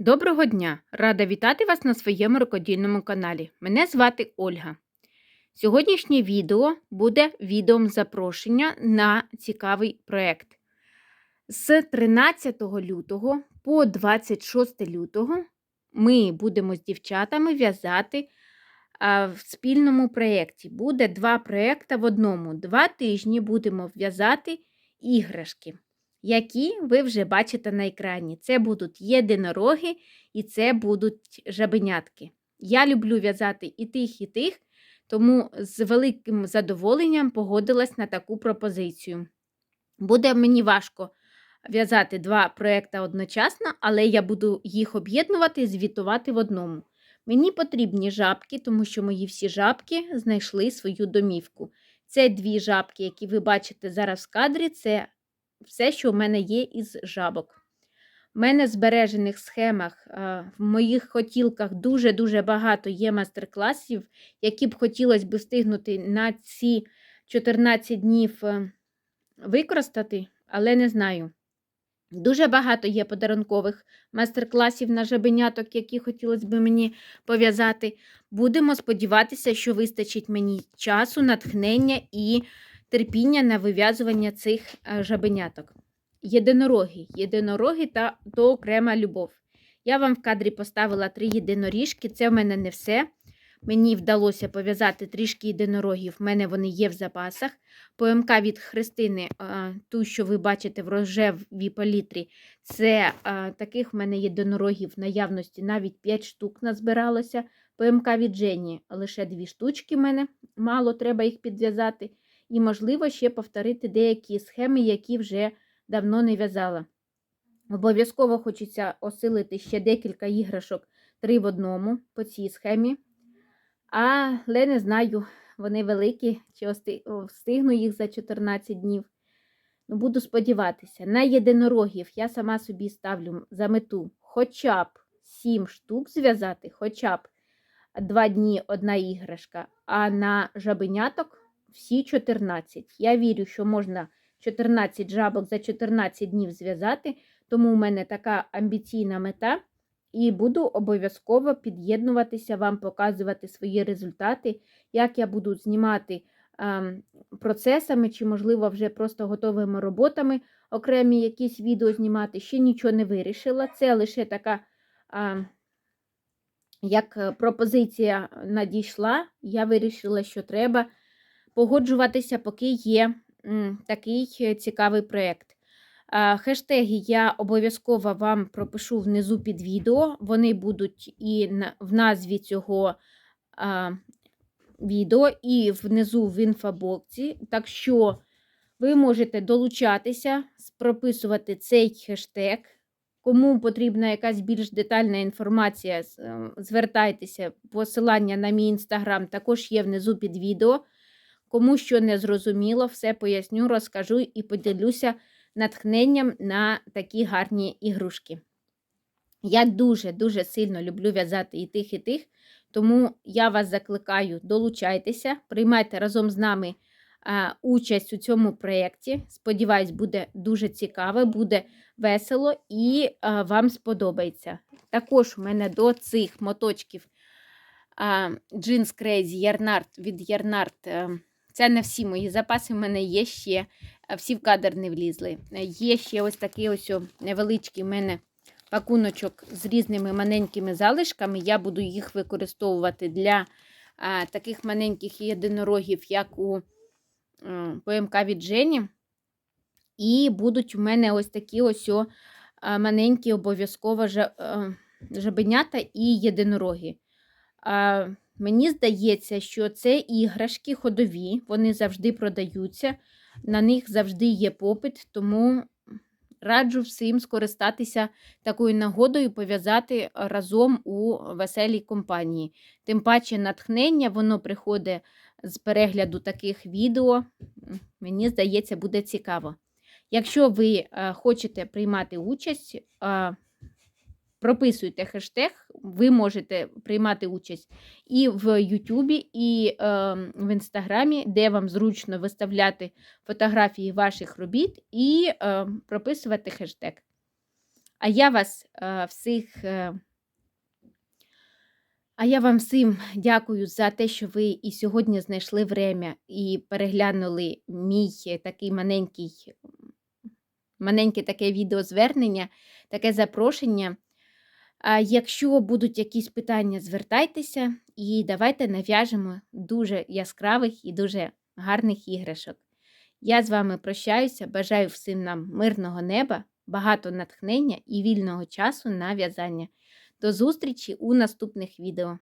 Доброго дня! Рада вітати вас на своєму рукодільному каналі. Мене звати Ольга. Сьогоднішнє відео буде відеом запрошення на цікавий проєкт. З 13 лютого по 26 лютого ми будемо з дівчатами в'язати в спільному проєкті. Буде два проєкти в одному. Два тижні будемо в'язати іграшки які ви вже бачите на екрані. Це будуть єдинороги і це будуть жабенятки. Я люблю в'язати і тих, і тих, тому з великим задоволенням погодилась на таку пропозицію. Буде мені важко в'язати два проекти одночасно, але я буду їх об'єднувати і звітувати в одному. Мені потрібні жабки, тому що мої всі жабки знайшли свою домівку. Це дві жабки, які ви бачите зараз в кадрі, це все, що в мене є із жабок. У мене в збережених схемах, в моїх хотілках дуже-дуже багато є мастер-класів, які б хотілося б встигнути на ці 14 днів е, використати, але не знаю. Дуже багато є подарункових мастер-класів на жабеняток, які хотілося б мені пов'язати. Будемо сподіватися, що вистачить мені часу, натхнення і терпіння на вив'язування цих е, жабеняток. Єдинороги. Єдинороги та то окрема любов. Я вам в кадрі поставила три єдиноріжки, це в мене не все. Мені вдалося пов'язати трішки єдинорогів, в мене вони є в запасах. ПМК від Христини, е, ту, що ви бачите в рожевій палітрі, це е, таких в мене єдинорогів в наявності навіть 5 штук назбиралося. ПМК від Жені лише дві штучки в мене, мало треба їх підв'язати і, можливо, ще повторити деякі схеми, які вже давно не в'язала. Обов'язково хочеться осилити ще декілька іграшок три в одному по цій схемі. Але не знаю, вони великі, чи встигну їх за 14 днів. Ну, Буду сподіватися, на єдинорогів я сама собі ставлю за мету хоча б 7 штук зв'язати, хоча б 2 дні одна іграшка, а на жабеняток всі 14. Я вірю, що можна 14 жабок за 14 днів зв'язати, тому у мене така амбіційна мета. І буду обов'язково під'єднуватися, вам показувати свої результати, як я буду знімати а, процесами, чи, можливо, вже просто готовими роботами окремі якісь відео знімати. Ще нічого не вирішила. Це лише така, а, як пропозиція надійшла, я вирішила, що треба погоджуватися, поки є такий е, цікавий проєкт. Хештеги я обов'язково вам пропишу внизу під відео. Вони будуть і в назві цього відео, і внизу в інфобоксі. Так що ви можете долучатися, прописувати цей хештег. Кому потрібна якась більш детальна інформація, ем, звертайтеся, посилання на мій інстаграм також є внизу під відео. Кому що не зрозуміло, все поясню, розкажу і поділюся натхненням на такі гарні ігрушки. Я дуже-дуже сильно люблю в'язати і тих, і тих, тому я вас закликаю, долучайтеся, приймайте разом з нами участь у цьому проєкті. Сподіваюсь, буде дуже цікаво, буде весело і вам сподобається. Також у мене до цих моточків Jeans Crazy Yarnart від Yarnart це не всі мої запаси, в мене є ще, всі в кадр не влізли. Є ще ось такий ось невеличкий в мене пакуночок з різними маленькими залишками. Я буду їх використовувати для а, таких маленьких єдинорогів, як у а, ПМК від Жені. І будуть у мене ось такі ось о, а, маленькі обов'язково жабенята і єдинороги. А, Мені здається, що це іграшки ходові, вони завжди продаються, на них завжди є попит, тому раджу всім скористатися такою нагодою пов'язати разом у веселій компанії. Тим паче натхнення, воно приходить з перегляду таких відео. Мені здається, буде цікаво. Якщо ви е, хочете приймати участь, прописуйте хештег, ви можете приймати участь і в Ютубі, і е, в Інстаграмі, де вам зручно виставляти фотографії ваших робіт і е, прописувати хештег. А я вас е, всіх. е, А я вам всім дякую за те, що ви і сьогодні знайшли время і переглянули мій такий маленький, маленьке таке відеозвернення, таке запрошення. А якщо будуть якісь питання, звертайтеся і давайте нав'яжемо дуже яскравих і дуже гарних іграшок. Я з вами прощаюся, бажаю всім нам мирного неба, багато натхнення і вільного часу на в'язання. До зустрічі у наступних відео.